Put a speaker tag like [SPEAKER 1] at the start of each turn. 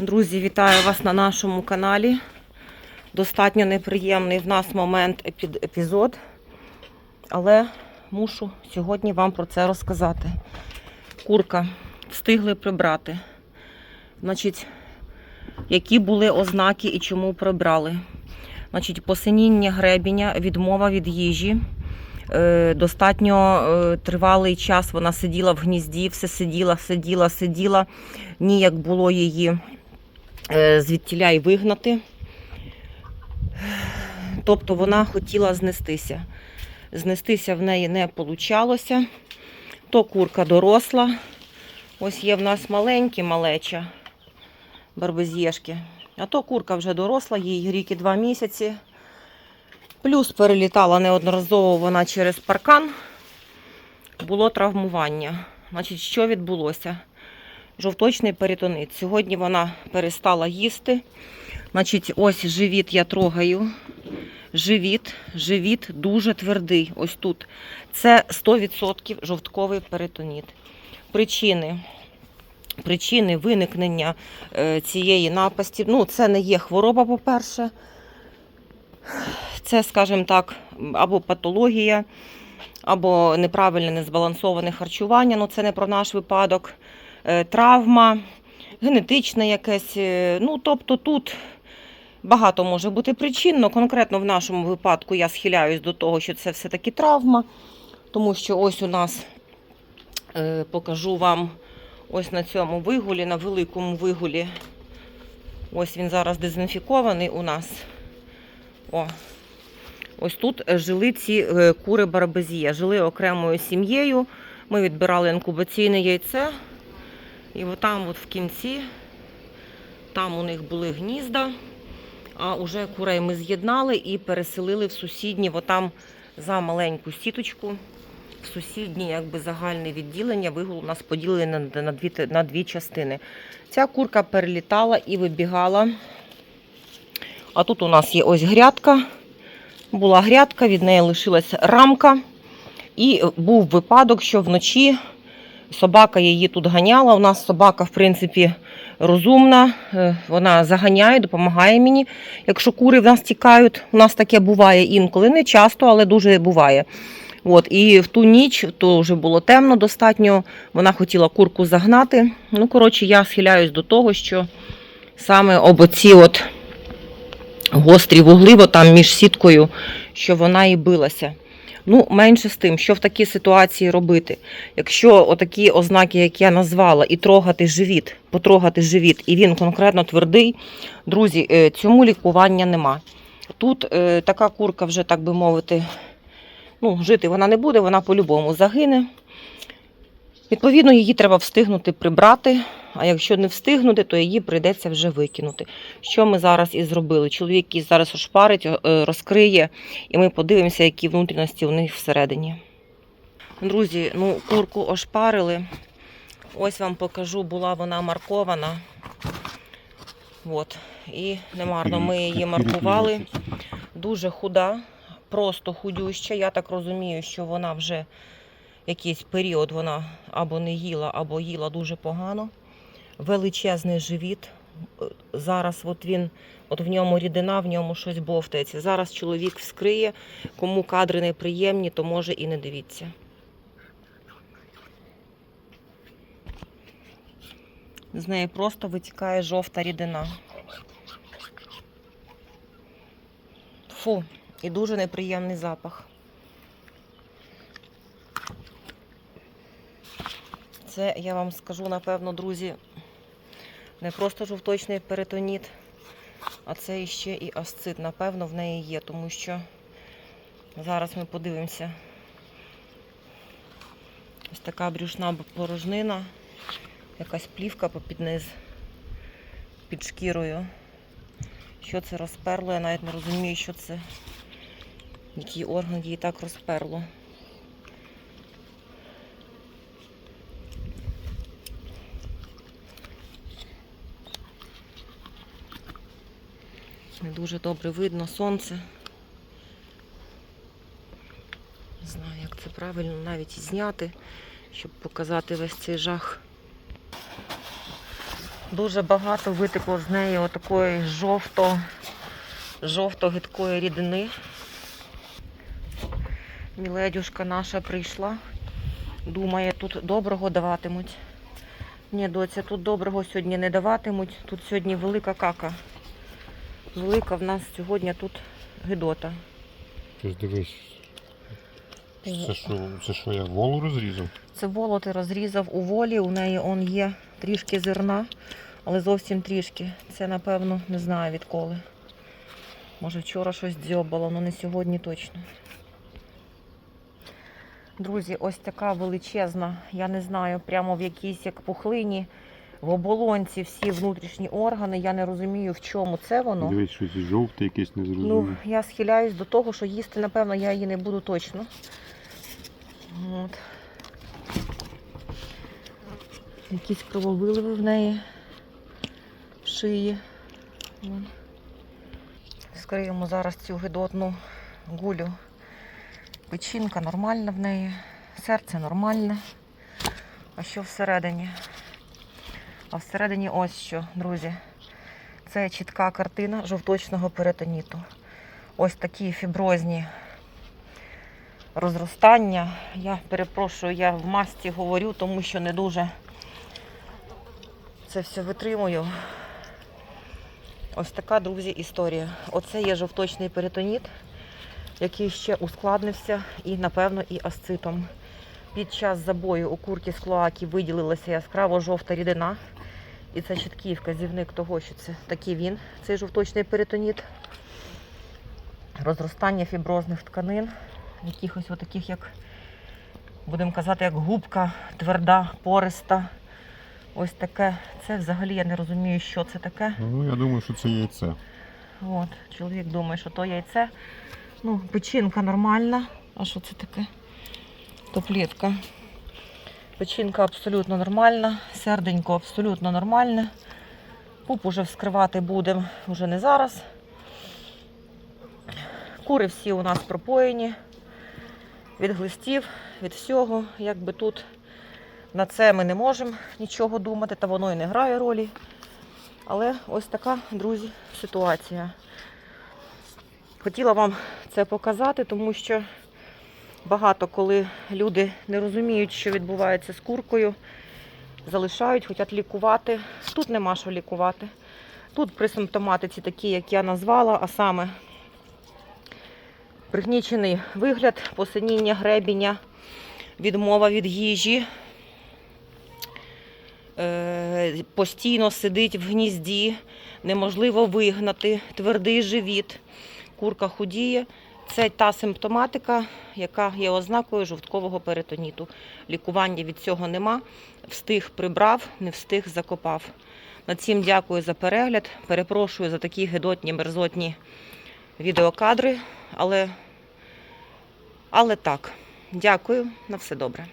[SPEAKER 1] Друзі, вітаю вас на нашому каналі. Достатньо неприємний в нас момент епізод, але мушу сьогодні вам про це розказати. Курка встигли прибрати. Значить, які були ознаки і чому прибрали? Значить, посиніння гребіння, відмова від їжі. Е, Достатньо е, тривалий час вона сиділа в гнізді, все сиділа, сиділа, сиділа. Ніяк було її звідтіля й вигнати. Тобто вона хотіла знестися. Знестися в неї не получалося. То курка доросла. Ось є в нас маленькі малеча барбезєшки. А то курка вже доросла, їй рік і два місяці. Плюс перелітала неодноразово вона через паркан. Було травмування. Значить, що відбулося? Жовточний перитонит. Сьогодні вона перестала їсти. Значить, ось живіт я трогаю. Живіт, живіт дуже твердий. Ось тут. Це 100% жовтковий перитоніт. Причини. Причини виникнення е, цієї напасті. Ну, це не є хвороба, по-перше. Це, скажімо так, або патологія, або неправильне незбалансоване харчування. Ну, це не про наш випадок. Е, Травма, генетичне якесь. е, Ну, тобто тут багато може бути причин, але конкретно в нашому випадку я схиляюсь до того, що це все-таки травма, тому що ось у нас е, покажу вам ось на цьому вигулі, на великому вигулі. Ось він зараз дезінфікований у нас. О, ось тут жили ці кури барбезія. Жили окремою сім'єю. Ми відбирали інкубаційне яйце. І отам от в кінці, там у них були гнізда, а уже курей ми з'єднали і переселили в сусідні, отам за маленьку сіточку, в сусіднє якби загальне відділення. Вигул у нас поділили на, на, дві, на дві частини. Ця курка перелітала і вибігала. А тут у нас є ось грядка. Була грядка, від неї лишилася рамка. І був випадок, що вночі собака її тут ганяла. У нас собака, в принципі, розумна. Е, Вона заганяє, допомагає мені. Якщо кури в нас тікають, у нас таке буває інколи. Не часто, але дуже буває. От, і в ту ніч то вже було темно достатньо. Вона хотіла курку загнати. Ну, коротше, я схиляюсь до того, що саме об оці от гострі вугли, бо там між сіткою, що вона і билася. Ну, менше з тим, що в такій ситуації робити. Якщо отакі ознаки, як я назвала, і трогати живіт, потрогати живіт, і він конкретно твердий, друзі, е, цьому лікування нема. Тут е, така курка вже, так би мовити, ну, жити вона не буде, вона по-любому загине. Відповідно, її треба встигнути прибрати, а якщо не встигнути, то її прийдеться вже викинути. Що ми зараз і зробили? Чоловік її зараз ошпарить, е, розкриє, і ми подивимося, які внутрішності у них всередині. Друзі, ну курку ошпарили. Ось вам покажу, була вона маркована. От. І немарно ми її маркували. Дуже худа, просто худюща. Я так розумію, що вона вже якийсь період вона або не їла, або їла дуже погано. Величезний живіт. Зараз от він, от в ньому рідина, в ньому щось бовтається. Зараз чоловік вскриє. Кому кадри неприємні, то може і не дивіться. З неї просто витікає жовта рідина. Фу, і дуже неприємний запах. Це я вам скажу, напевно, друзі, не просто жовточний перитоніт, а це іще і асцит. Напевно, в неї є, тому що зараз ми подивимося. Ось така брюшна порожнина, якась плівка попід низ, під шкірою. Що це розперло? Я навіть не розумію, що це, який орган її так розперло. Не дуже добре видно сонце. Не знаю, як це правильно навіть зняти, щоб показати весь цей жах. Дуже багато витекло з неї отакої жовто, жовто-гидкої рідини. Міледюшка наша прийшла. Думає, тут доброго даватимуть. Ні, доця, тут доброго сьогодні не даватимуть. Тут сьогодні велика кака. Велика в нас сьогодні тут гидота.
[SPEAKER 2] Ти ж дивись. Це що, це що я волу розрізав?
[SPEAKER 1] Це волоти розрізав у волі, у неї он є трішки зерна, але зовсім трішки. Це, напевно, не знаю відколи. Може, вчора щось дзьобало, але не сьогодні точно. Друзі, ось така величезна, я не знаю, прямо в якійсь як пухлині, в оболонці всі внутрішні органи. Я не розумію, в чому це воно.
[SPEAKER 2] Дивись, щось жовте якесь
[SPEAKER 1] Ну, я схиляюсь до того, що їсти, напевно, я її не буду точно. От. Якісь крововиливи в неї в шиї. Скриємо зараз цю гидотну гулю. Печінка нормальна в неї, серце нормальне. А що всередині? А всередині ось що, друзі. Це чітка картина жовточного перитоніту. Ось такі фіброзні розростання. Я перепрошую, я в масті говорю, тому що не дуже це все витримую. Ось така, друзі, історія. Оце є жовточний перитоніт, який ще ускладнився і, напевно, і асцитом. Під час забою у курки з клоаки виділилася яскраво жовта рідина. І це чіткий вказівник того, що це такий він, цей жовточний перитоніт. Розростання фіброзних тканин, якихось отаких, як, будемо казати, як губка, тверда, пориста. Ось таке. Це взагалі я не розумію, що це таке.
[SPEAKER 2] Ну, я думаю, що це яйце.
[SPEAKER 1] От, чоловік думає, що то яйце. Ну, печінка нормальна. А що це таке? Топлітка. Печінка абсолютно нормальна, серденько абсолютно нормальне. Пуп уже вскривати будемо вже не зараз. Кури всі у нас пропоєні від глистів, від всього. Якби тут на це ми не можемо нічого думати, та воно і не грає ролі. Але ось така, друзі, ситуація. Хотіла вам це показати, тому що багато коли люди не розуміють, що відбувається з куркою, залишають, хочуть лікувати. Тут нема що лікувати. Тут при симптоматиці такі, як я назвала, а саме пригнічений вигляд, посиніння, гребіння, відмова від їжі, е, постійно сидить в гнізді, неможливо вигнати, твердий живіт, курка худіє. Це та симптоматика, яка є ознакою жовткового перитоніту. Лікування від цього нема. Встиг прибрав, не встиг закопав. Над цим дякую за перегляд. Перепрошую за такі гидотні, мерзотні відеокадри, але, але так. Дякую, на все добре.